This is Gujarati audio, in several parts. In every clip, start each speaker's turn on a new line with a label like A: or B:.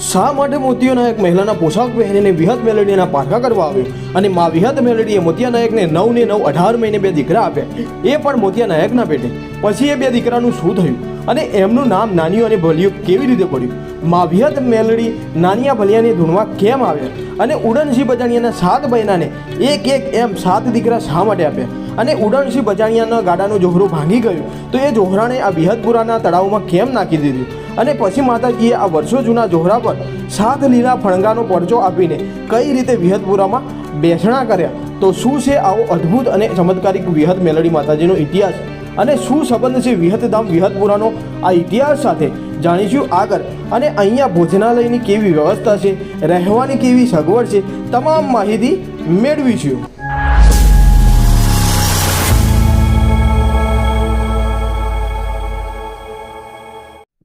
A: શા માટે મોતિયો નાયક મહિલાના પોશાક પહેરીને વિહત મેલડીના પારખા કરવા આવ્યો? અને મા વિહત મેલડીએ મોતિયા નાયકને નવ ને નવ અઢાર મહિને બે દીકરા આપ્યા. એ પણ મોતિયા નાયકના પેટે. પછી એ બે દીકરાનું શું થયું? અને એમનું નામ નાનીઓ અને ભલિયું કેવી રીતે પડ્યું? મા વિહત મેલડી નાનિયા ભલિયાની ધૂણવા કેમ આવ્યા? અને ઉડનસિંહ બજાણિયાના સાત બહેનાને એક એક એમ સાત દીકરા શા માટે આપ્યા? અને ઉડનસિંહ બજાણિયાના ગાડાનું જોહરું ભાંગી ગયું. તો એ જોહરાને આ બિહદપુરાના તળાવમાં કેમ નાખી દીધું? અને પછી માતાજીએ આ વર્ષો જૂના જોહરા પર સાત લીલા ફણગાનો પરચો આપીને કઈ રીતે વિહતપુરામાં બેસણા કર્યા? તો શું છે આવો અદ્ભુત અને ચમત્કારિક વિહત મેલડી માતાજીનો ઇતિહાસ? અને શું સંબંધ છે વિહતધામ વિહતપુરાનો આ ઇતિહાસ સાથે? જાણીશું આગળ. અને અહીંયા ભોજનાલયની કેવી વ્યવસ્થા છે, રહેવાની કેવી સગવડ છે, તમામ માહિતી મેળવીશું.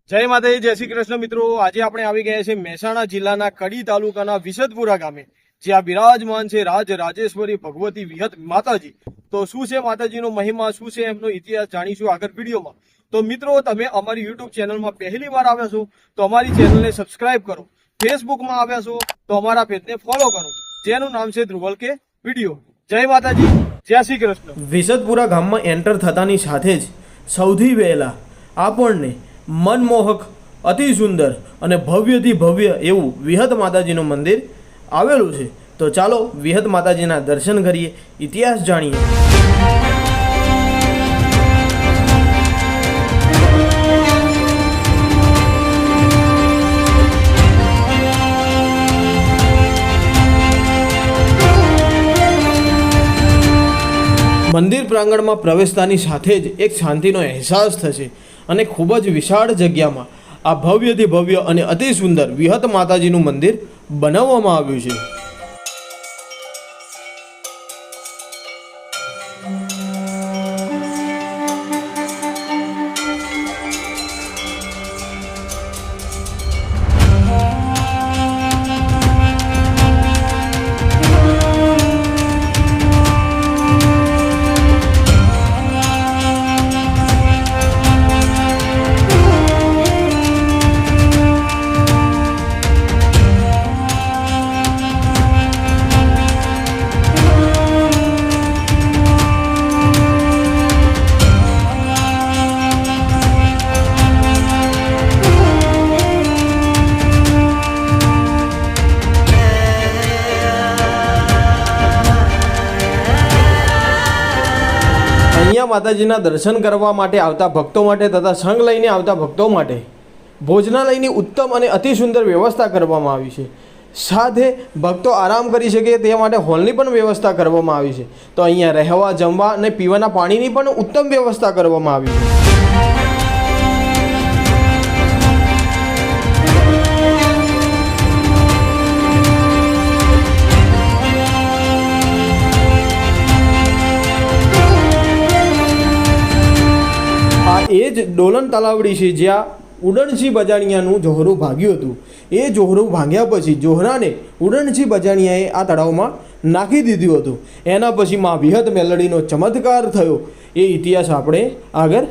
A: જય માતાજી, જય શ્રી કૃષ્ણ મિત્રો. આજે આપણે આવી ગયા છે મહેસાણા જિલ્લાના કડી તાલુકાના વિસદપુરા ગામે, જ્યાં બિરાજમાન છે રાજ રાજેશ્વરી ભગવતી વિહત માતાજી. તો શું છે માતાજીનો મહિમા, શું છે એમનો ઇતિહાસ જાણીશું આગળ વિડીયોમાં. તો મિત્રો, તમે અમારી યુટ્યુબ ચેનલમાં પહેલી વાર આવ્યા છો, તો અમારી ચેનલને સબસ્ક્રાઇબ કરો. ફેસબુકમાં આવ્યા છો, તો અમારા પેજને ફોલો કરો. જેનું નામ છે ધ્રુવલ કે વીડિયો. જય માતાજી, જય શ્રી કૃષ્ણ. વિસદપુરા ગામમાં એન્ટર થતાની સાથે જ સૌથી વહેલા આપણને મનમોહક, અતિ સુંદર અને ભવ્યથી ભવ્ય એવું વિહત માતાજીનું મંદિર આવેલું છે. તો ચાલો વિહત માતાજીના દર્શન કરીએ, ઇતિહાસ જાણીએ. પ્રાંગણમાં પ્રવેશતાની સાથે જ એક શાંતિનો અહેસાસ થશે અને ખૂબ જ વિશાળ જગ્યામાં આ ભવ્યથી ભવ્ય અને અતિ સુંદર વિહત માતાજીનું મંદિર બનાવવામાં આવ્યું છે. માતાજીના દર્શન કરવા માટે આવતા ભક્તો માટે તથા સંઘ લઈને આવતા ભક્તો માટે ભોજનાલયની ઉત્તમ અને અતિ સુંદર વ્યવસ્થા કરવામાં આવી છે. સાથે ભક્તો આરામ કરી શકે તે માટે હોલની પણ વ્યવસ્થા કરવામાં આવી છે. તો અહીંયા રહેવા, જમવા અને પીવાના પાણીની પણ ઉત્તમ વ્યવસ્થા કરવામાં આવી છે. એ જ ડોલન તલાવડી છે, જ્યાં ઉડણજી બજાણિયાનું જોહરું ભાગ્યું હતું. એ જોહરું ભાંગ્યા પછી જોહરાને ઉડણજી બજાણિયાએ આ તળાવમાં નાખી દીધું હતું. એના પછી મા વિહત મેલડીનો ચમત્કાર થયો. એ ઇતિહાસ આપણે આગળ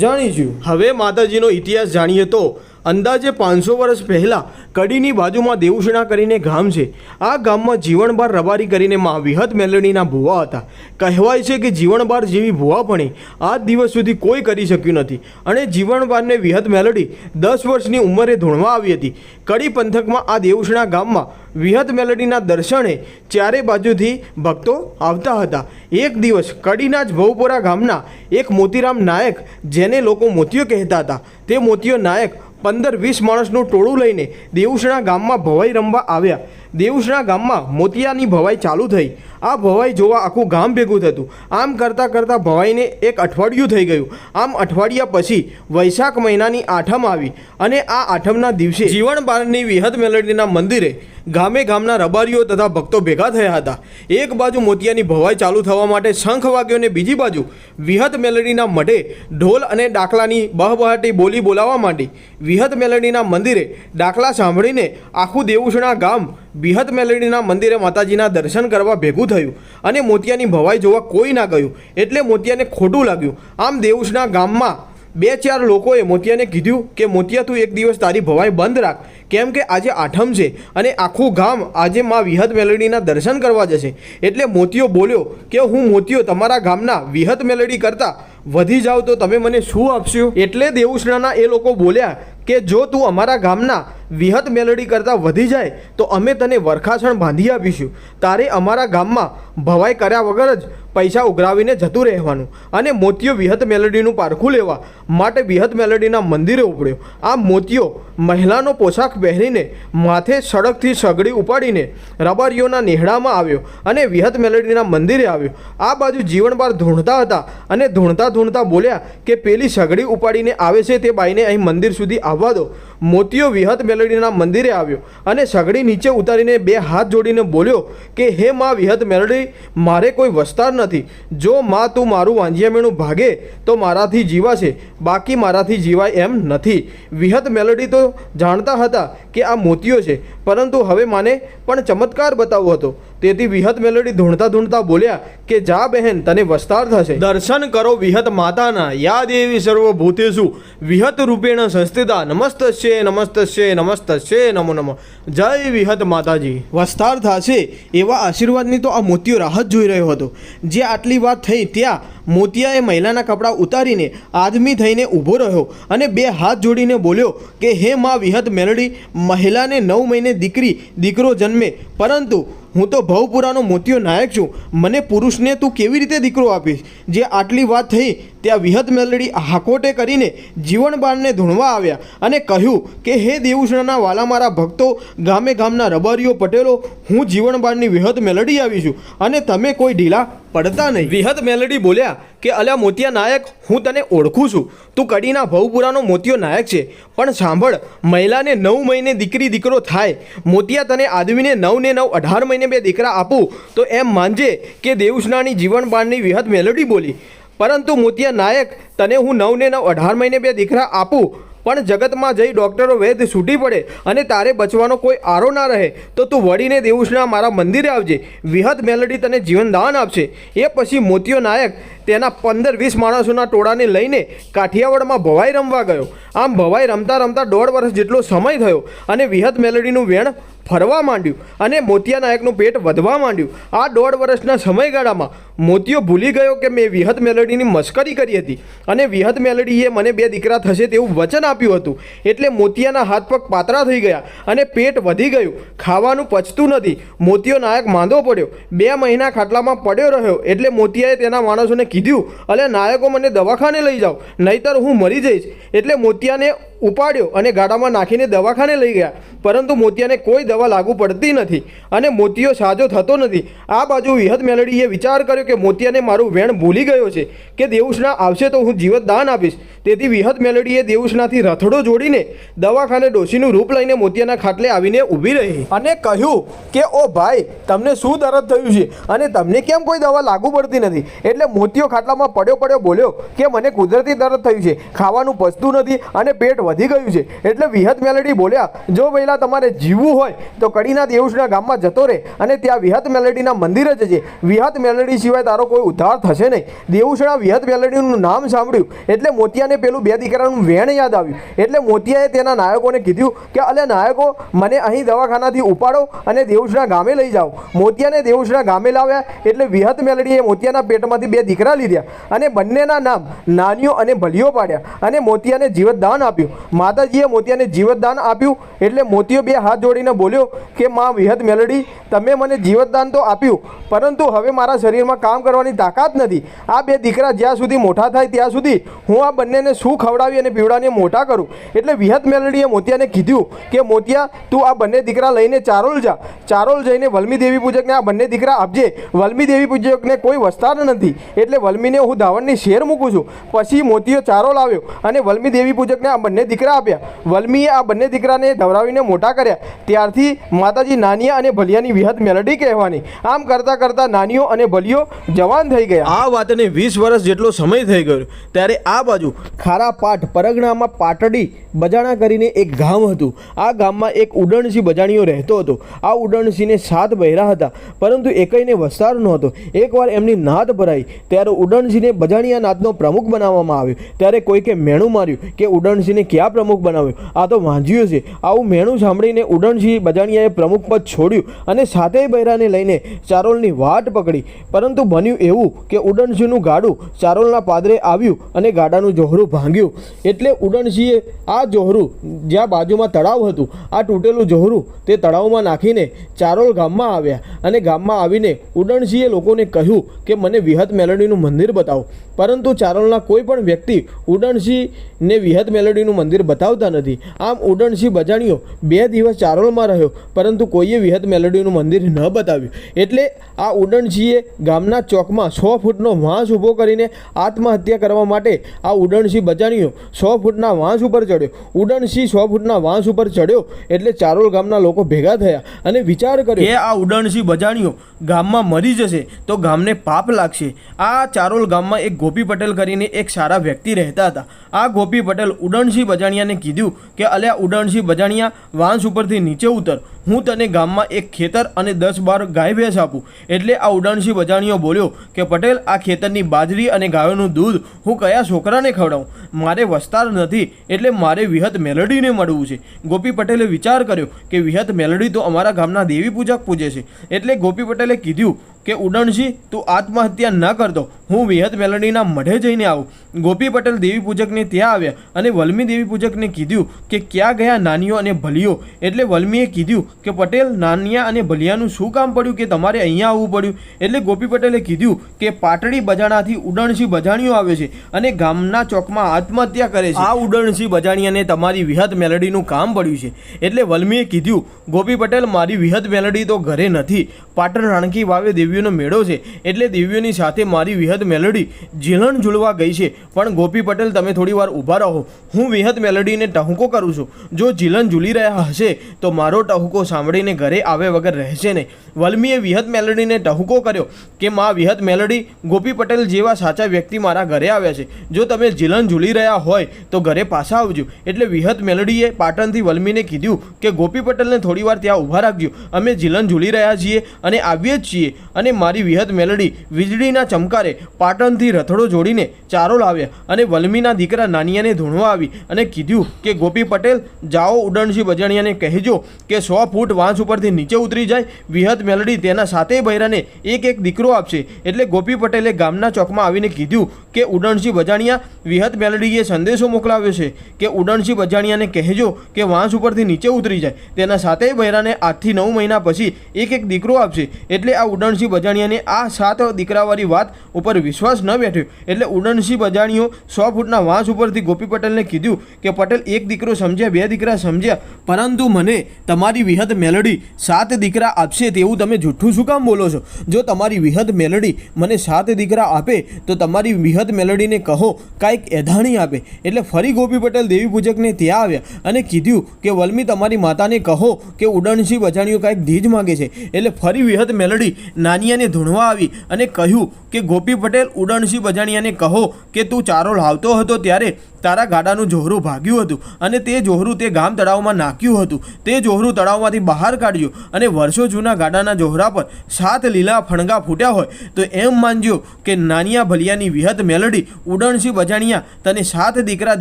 A: જાણીશું. હવે માતાજીનો ઇતિહાસ જાણીએ તો અંદાજે પાંચસો વર્ષ પહેલાં કડીની બાજુમાં દેવશણા કરીને ગામ છે. આ ગામમાં જીવણબાર રબારી કરીને મા વિહત મેલડીના ભુવા હતા. કહેવાય છે કે જીવણબાર જેવી ભુવાપણી આજ દિવસ સુધી કોઈ કરી શક્યું નથી. અને જીવણબારને વિહત મેલડી દસ વર્ષની ઉંમરે ધૂણવા આવી હતી. કડી પંથકમાં આ દેવશણા ગામમાં વિહત મેલડીના દર્શને ચારે બાજુથી ભક્તો આવતા હતા. એક દિવસ કડીના જ ભવપુરા ગામના એક મોતીરામ નાયક, જેને લોકો મોતિયો કહેતા હતા, તે મોતિયો નાયક પંદર વીસ માણસનું ટોળું લઈને દેવસણા ગામમાં ભવાઈ રમવા આવ્યા. દેવસણા ગામમાં મોતિયાની ભવાઈ ચાલુ થઈ. આ ભવાઈ જોવા આખું ગામ ભેગું થતું. આમ કરતાં કરતાં ભવાઈને એક અઠવાડિયું થઈ ગયું. આમ અઠવાડિયા પછી વૈશાખ મહિનાની આઠમ આવી અને આ આઠમના દિવસે જીવણ બારની વિહત મેલડીના મંદિરે ગામે ગામના રબારીઓ તથા ભક્તો ભેગા થયા હતા. એક બાજુ મોતિયાની ભવાઈ ચાલુ થવા માટે શંખ વાગ્યો અને બીજી બાજુ વિહત મેલડીના મઢે ઢોલ અને ડાકલાની બહબહાટી બોલી બોલાવવા માંડી. વિહત મેલડીના મંદિરે ડાકલા સાંભળીને આખું દેવુસણા ગામ વિહત મેલડીના મંદિરે માતાજીના દર્શન કરવા ભેગું થયું અને મોતિયાની ભવાઈ જોવા કોઈ ના ગયું. એટલે મોતિયાને ખોટું લાગ્યું. આમ દેવુસના ગામમાં બે ચાર લોકોએ મોતિયાને કીધું કે, મોતિયા, તું એક દિવસ તારી ભવાઈ બંધ રાખ. કેમ કે આજે આઠમ છે અને આખું ગામ આજે માં વિહત મેલડીના દર્શન કરવા જશે. એટલે મોતિયો બોલ્યો કે, હું મોતિયો, તમારા ગામના વિહત મેલડી કરતાં વધી જાવ તો તમે મને શું આપશો? એટલે દેવુષ્ણાના એ લોકો બોલ્યા કે, જો તું અમારા ગામના વિહત મેલડી કરતાં વધી જાય તો અમે તને વરખાસણ બાંધી આપીશું. તારે અમારા ગામમાં ભવાઈ કર્યા વગર જ પૈસા ઉઘરાવીને જતું રહેવાનું અને મોતિયો વિહત મેલેડીનું પારખું લેવા માટે વિહત મેલેડીના મંદિરે ઉપડ્યો. આ મોતિયો મહિલાનો પોશાક પહેરીને માથે સડકથી સગડી ઉપાડીને રબારીઓના નેહડામાં આવ્યો અને વિહત મેલેડીના મંદિરે આવ્યો. આ બાજુ જીવનબાર ધૂણતા હતા અને ધૂણતા ધૂણતા બોલ્યા કે પેલી સગડી ઉપાડીને આવે છે તે બાઈને અહીં મંદિર સુધી આવવા દો. મોતિયો વિહત મેલેડીના મંદિરે આવ્યો અને સગડી નીચે ઉતારીને બે હાથ જોડીને બોલ્યો કે, હે માં વિહત મેલડી, મારે કોઈ વસ્તાર નથી. જો માં તું મારું વાંજિયામીણું ભાગે તો મારાથી જીવાશે. બાકી મારાથી જીવાય એમ નથી. વિહત મેલડી તો જાણતા હતા કે આ મોતિયો છે પરંતુ હવે માને પણ ચમત્કાર બતાવવો હતો. તેથી વિહત મેલડી ધૂણતા ધૂણતા બોલ્યા કે જા બહેન તને વસ્તાર થશે. દર્શન કરો વિહત માતાના. યા દેવી સર્વભૂતેષુ વિહત રૂપેણ સંસ્થિતા. નમસ્ત છે નમસ્ત છે નમસ્ત છે નમો નમો. જય વિહત માતાજી. વસ્તાર થશે એવા આશીર્વાદની તો આ મોતિયો રાહત જોઈ રહ્યો હતો. જે આટલી વાત થઈ ત્યાં મોતિયાએ મહિલાના કપડાં ઉતારીને આદમી થઈને ઊભો રહ્યો અને બે હાથ જોડીને બોલ્યો કે, હે માં વિહત મેલડી, મહિલાને નવ મહિને દીકરી, દીકરો જન્મે. પરંતુ હું તો ભવપુરાનો મોતિયો નાયક છું. મને પુરુષને તું કેવી રીતે દીકરો આપીશ? જે આટલી વાત થઈ, ત્યાં વિહત મેલડી હાકોટે કરીને જીવનબાણને ધૂણવા આવ્યા અને કહ્યું કે, હે દેવુષ્ણના વાલા મારા ભક્તો, ગામે ગામના રબારીઓ પટેલો, હું જીવનબાણની વિહત મેલડી આવી છું અને તમે કોઈ ઢીલા પડતા નહીં. વિહત મેલડી બોલ્યા કે અલ્યા મોતિયા નાયક, હું તને ઓળખું છું. તું કડીના ભવપુરાનો મોતિયો નાયક છે. પણ સાંભળ, મહિલાને નવ મહિને દીકરી દીકરો થાય. મોતિયા તને આદમીને નવ ને નવ અઢાર મહિને બે દીકરા આપું. તો એમ માનજે કે દેવસ્નાની જીવનબાણની વિહત મેલોડી બોલી. પરંતુ મોતિયા નાયક, તને હું નવ ને નવ અઢાર મહિને બે દીકરા આપું. પણ જગતમાં જઈ ડૉક્ટરો વૈદ છૂટી પડે અને તારે બચવાનો કોઈ આરો ના રહે, તો તું વળીને દેવુષના મારા મંદિરે આવજે. વિહત મેલડી તને જીવનદાન આપશે. એ પછી મોતિયો નાયક તેના પંદર વીસ માણસોના ટોળાને લઈને કાઠિયાવાડમાં ભવાઈ રમવા ગયો. આમ ભવાઈ રમતા રમતા દોઢ વર્ષ જેટલો સમય થયો અને વિહત મેલડીનું વેણ ફરવા માંડ્યું અને મોતિયા નાયકનું પેટ વધવા માંડ્યું. આ દોઢ વર્ષના સમયગાળામાં મોતિયો ભૂલી ગયો કે મેં વિહત મેલડીની મશ્કરી કરી હતી. અને વિહત મેલડીએ મને બે દીકરા થશે તેવું વચન આપ્યું હતું. એટલે મોતિયાના હાથ પગ પાતળા થઈ ગયા અને પેટ વધી ગયું. ખાવાનું પચતું નથી. મોતિયો નાયક માંદો પડ્યો. બે મહિના ખાટલામાં પડ્યો રહ્યો. એટલે મોતિયાએ તેના માણસોને કીધું, અલે, નાયકો, મને દવાખાને લઈ જાઓ. નહીતર હું મરી જઈશ. એટલે મોતિયાને ઉપાડ્યો અને ગાડામાં નાખીને દવાખાને લઈ ગયા. પરંતુ મોતિયાને કોઈ દવા લાગુ પડતી નથી અને મોતિયો સાજો થતો નથી. આ બાજુ વિહત મેલડીએ વિચાર કર્યો કે મોતિયાને મારું વેણ ભૂલી ગયો છે કે દેવુષના આવશે તો હું જીવત દાન આપીશ. તેથી વિહત મેલડીએ દેવુષનાથી રથડો જોડીને દવાખાને ડોશીનું રૂપ લઈને મોતિયાના ખાટલે આવીને ઊભી રહી અને કહ્યું કે, ઓ ભાઈ, તમને શું દરદ થયું છે? અને તમને કેમ કોઈ દવા લાગુ પડતી નથી? એટલે મોતિયો ખાટલામાં પડ્યો પડ્યો બોલ્યો કે, મને કુદરતી દરદ થયું છે. ખાવાનું પચતું નથી અને પેટ વધી ગયું છે. એટલે વિહત મેલેડી બોલ્યા, જો પહેલાં તમારે જીવવું હોય, તો કડીના દેવુષના ગામમાં જતો રહે અને ત્યાં વિહત મેલેડીના મંદિરે જજે. વિહત મેલેડી સિવાય તારો કોઈ ઉદ્ધાર થશે નહીં. દેવુષણા વિહત મેલેડીનું નામ સાંભળ્યું એટલે મોતિયાને પેલું બે દીકરાનું વેણ યાદ આવ્યું. એટલે મોતિયાએ તેના નાયકોને કીધું કે, અલે નાયકો, મને અહીં દવાખાનાથી ઉપાડો અને દેવુષના ગામે લઈ જાઓ. મોતિયાને દેવુષના ગામે લાવ્યા, એટલે વિહત મેલડીએ મોતિયાના પેટમાંથી બે દીકરા લીધા અને બંનેના નામ નાનીઓ અને ભલિયો પાડ્યા અને મોતિયાને જીવતદાન આપ્યું. માતાજીએ મોતિયાને જીવતદાન આપ્યું એટલે મોતિયો બે હાથ જોડીને બોલ્યો કે, માં વિહત મેલડી, તમે મને જીવતદાન તો આપ્યું, પરંતુ હવે મારા શરીરમાં કામ કરવાની તાકાત નથી. આ બે દીકરા જ્યાં સુધી મોટા થાય ત્યાં સુધી હું આ બંનેને શું ખવડાવી અને પીવડાવીને મોટા કરું? એટલે વિહત મેલડીએ મોતિયાને કીધું કે, મોતિયા, તું આ બંને દીકરા લઈને ચારોલ જા. ચારોલ જઈને વલ્મી દેવી પૂજકને આ બંને દીકરા આપજે. વલ્મી દેવી પૂજકને કોઈ વસ્તાર નથી. એટલે વલ્મીને હું ધાવણની શેર મૂકું છું. પછી મોતીઓ ચારોલ આવ્યો અને વલ્મી દેવી પૂજકને આ બંને દીકરા આપ્યા. વલ્મીએ આ બંને દીકરાને ધવરાવીને મોટા કર્યા. ત્યારથી માતાજી નાનિયા અને ભલિયાની વિહત મેલડી કહેવાની. આમ કરતાં કરતાં નાનીઓ અને ભલિયો જવાન થઈ ગયા. આ વાતને વીસ વર્ષ જેટલો સમય થઈ ગયો. ત્યારે આ બાજુ ખારા પાઠ પરગણામાં પાટડી બજાણા કરીને એક ગામ હતું. આ ગામમાં એક ઉડણસિંહ બજાણીઓ રહેતો હતો. આ ઉડણસિંહને સાત બહેરા હતા, પરંતુ એકઈને વસ્તાર નહોતો. એકવાર એમની નાદ ભરાઈ. ત્યારે ઉડણસિંહને બજાણીયા નાદનો પ્રમુખ બનાવવામાં આવ્યો. ત્યારે કોઈકે મેણું માર્યું કે ઉડણસિંહને ક્યાં પ્રમુખ બનાવ્યો. આ તો વાંધ્યું છે. આવું મેણું સાંભળીને ઉડણસિંહ બજાણિયાએ પ્રમુખ પદ છોડ્યું અને સાથે બહેરાને લઈને ચારોલની વાટ પકડી. પરંતુ બન્યું એવું કે ઉડણસિંહનું ગાડું ચારોલના પાદરે આવ્યું અને ગાડાનું જોહરું ભાંગ્યું. એટલે ઉડણસિંહે આ જોહરું જ્યાં બાજુમાં તળાવ હતું, આ તૂટેલું જોહરું તે તળાવમાં નાખીને ચારોલ ગામમાં આવ્યા. અને ગામમાં આવીને ઉડણસિંહે લોકોને કહ્યું કે મને વિહત મેલોડીનું મંદિર બતાવો. પરંતુ ચારોલના કોઈ પણ વ્યક્તિ ઉડણજીને વિહત મેલોડીનું મંદિર બતાવતા નથી. આમ ઉડણસિંહ બજાણિયો બે દિવસ ચારોલમાં રહ્યો, પરંતુ કોઈએ વિહત મેલોડીનું મંદિર ન બતાવ્યું. એટલે આ ઉડણજીએ ગામના ચોકમાં સો ફૂટનો વાંસ ઊભો કરીને આત્મહત્યા કરવા માટે આ ઉડણસિંહ બજાણિયો સો ફૂટના વાંસ ઉપર ચડ્યો. ઉડણસિંહ સો ફૂટના વાંસ ઉપર ચડ્યો એટલે ચારોલ ગામના લોકો ભેગા થયા અને વિચાર કર્યો આ ઉડણસિંહ બજાણિયો ગામમાં મરી જશે તો ગામને પાપ લાગશે. આ ચારોલ ગામમાં એક ગોપી પટેલ કરીને એક સારા વ્યક્તિ રહેતા હતા. આ ગોપી પટેલ ઉડણસિંહ બજાણિયાને કીધું કે અલ્યા ઉડણસિંહ બજાણિયા વાંસ ઉપરથી નીચે ઉતર. હું તને ગામમાં એક ખેતર અને દસ બાર ગાય ભેંસ આપું. એટલે આ ઉડાણસી બજાણીઓ બોલ્યો કે, પટેલ, આ ખેતરની બાજરી અને ગાયોનું દૂધ હું કયા છોકરાને ખવડાવું? મારે વસ્તાર નથી, એટલે મારે વિહત મેલડીને મળવું છે. ગોપી પટેલે વિચાર કર્યો કે, વિહત મેલડી તો અમારા ગામના દેવી પૂજક પૂજે છે. એટલે ગોપી પટેલે કીધું કે ઉડણજી, તું આત્મહત્યા ન કરતો હું વિહત મેલડીના મઢે જઈને આવું. ગોપી પટેલ દેવી પૂજકને ત્યાં આવ્યા અને વલ્મી દેવી પૂજકને કીધું કે ક્યાં ગયા નાનીઓ અને ભલીઓ? એટલે વલ્મીએ કીધું કે પટેલ, નાનિયા અને ભલિયાનું શું કામ પડ્યું કે તમારે અહીંયા આવવું પડ્યું? એટલે ગોપી પટેલે કીધું કે પાટડી બજાણાથી ઉડણજી બજાણીઓ આવે છે અને ગામના ચોકમાં આત્મહત્યા કરે છે. આ ઉડણજી બજાણીયાને તમારી વિહત મેલડીનું કામ પડ્યું છે. એટલે વલ્મીએ કીધું ગોપી પટેલ, મારી વિહત મેલડી તો ઘરે નથી. પાટણ રાણકી વાવે દેવીઓનો મેળો છે એટલે દેવીઓની સાથે મારી વિહત મેલોડી જીલણ ઝૂલવા ગઈ છે. પણ ગોપી પટેલ, તમે થોડી વાર ઊભા રહો. હું વિહત મેલડીને ટહુકો કરું છું. જો જીલણ ઝૂલી રહ્યા હશે, તો મારો ટહુકો સાંભળીને ઘરે આવે વગર રહેશે નહીં. વલ્મીએ વિહત મેલોડીને ટહુકો કર્યો કે, મા વિહત મેલોડી, ગોપી પટેલ જેવા સાચા વ્યક્તિ મારા ઘરે આવ્યા છે. જો તમે જીલણ ઝૂલી રહ્યા હોય, તો ઘરે પાછા આવજો. એટલે વિહત મેલોડીએ પાટણથી વલ્મીને કીધું કે, ગોપી પટેલને થોડી વાર ત્યાં ઊભા રાખજો. અમે જીલન ઝૂલી રહ્યા છીએ અને આવીએ જ છીએ. અને મારી વિહત મેલડી વીજળીના ચમકારે પાટણથી રથડો જોડીને ચારો લાવ્યા અને વલ્મીના દીકરા નાનિયાને ધૂણવા આવી અને કીધું કે, ગોપી પટેલ, જાઓ ઉડણસિંહ બજાણિયાને કહેજો કે સો ફૂટ વાંસ ઉપરથી નીચે ઉતરી જાય. વિહત મેલડી તેના સાતે બૈરાને એક એક દીકરો આપશે. એટલે ગોપી પટેલે ગામના ચોકમાં આવીને કીધું કે ઉડણસિંહ બજાણિયા વિહત મેલડીએ સંદેશો મોકલાવ્યો છે કે ઉડણસિંહ બજાણિયાને કહેજો કે વાંસ ઉપરથી નીચે ઉતરી જાય. તેના સાતે બૈરાને આજથી નવ મહિના પછી એક એક દીકરો આપશે. એટલે આ ઉડણસિંહ બજાણિયાને આ સાત દીકરાવાળી વાત ઉપર વિશ્વાસ ન બેઠ્યો. એટલે ઉડણસિંહ બજાણીઓ સો ફૂટના વાંસ ઉપરથી ગોપી પટેલને કીધું કે, પટેલ, એક દીકરો સમજ્યા, બે દીકરા સમજ્યા. પરંતુ મને તમારી વિહત મેલડી સાત દીકરા આપશે તેવું તમે જૂઠું શું કામ બોલો છો? જો તમારી વિહત મેલડી મને સાત દીકરા આપે, તો તમારી વિહત મેલડીને કહો, કાંઈક એધાણી આપે. એટલે ફરી ગોપી પટેલ દેવી પૂજકને ત્યાં આવ્યા અને કીધું કે, વલ્મી, તમારી માતાને કહો કે ઉડણસિંહ બજાણીઓ કાંઈક ધીજ માગે છે. એટલે ફરી વિહત મેલડી નાનિયાને ધૂણવા આવી અને કહ્યું કે, ગોપી પટેલ, ઉડણસિંહ બજાણિયાને કહો કે, તું ચારો લાવતો હતો ત્યારે તારા ગાડાનું જોહરું ભાગ્યું હતું અને તે જોહરું તે ગામ તળાવમાં નાખ્યું હતું. તે જોહરું તળાવમાંથી બહાર કાઢ્યું અને વર્ષો જૂના ગાડાના જોહરા પર સાત લીલા ફણગા ફૂટ્યા હોય તો એમ માનજો કે નાનિયા ભલિયાની વિહત મેલડી ઉડણસિંહ બજાણિયા તને સાત દીકરા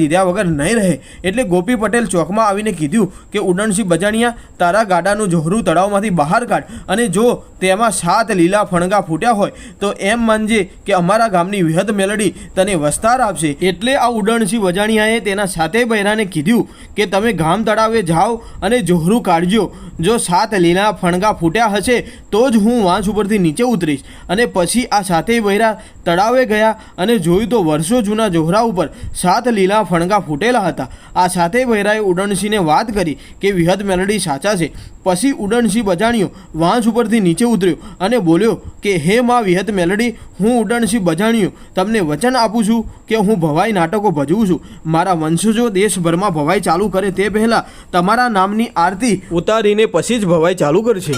A: દીધા વગર નહીં રહે. એટલે ગોપી પટેલ ચોકમાં આવીને કીધું કે ઉડણસિંહ બજાણિયા તારા ગાડાનું જોહરું તળાવમાંથી બહાર કાઢ અને જો તેમાં સાત લીલા ફણગા ફૂટ્યા હોય તો એમ માનજે કે અમારા ગામની વિહત મેલડી તને વસ્તાર આપશે. એટલે આ ઉડણસિંહ વજાણિયાએ તેના સાથે બહેરાને કીધું કે તમે ગામ તળાવે જાઓ અને જોહરું કાઢજો. જો સાત લીલા ફણગા ફૂટ્યા હશે તો જ હું વાંસ ઉપરથી નીચે ઉતરીશ. અને પછી આ સાતે બહેરા તળાવે ગયા અને જોયું તો વર્ષો જૂના જોહરા ઉપર સાત લીલા ફણગા ફૂટેલા હતા. આ સાતે બહેરાએ ઉડણસિંહને વાત કરી કે વિહત મેલડી સાચા છે. પછી ઉડણસિંહ બજાણ્યો વાંસ ઉપરથી નીચે ઉતર્યો અને બોલ્યો કે, હે માં વિહત મેલડી, હું ઉડણસિંહ બજાણિયો. તમને વચન આપું છું કે હું ભવાઈ નાટકો ભજવું છું. મારા વંશજો દેશભરમાં ભવાઈ ચાલુ કરે તે પહેલાં તમારા નામની આરતી ઉતારીને પછી જ ભવાઈ ચાલુ કરશે.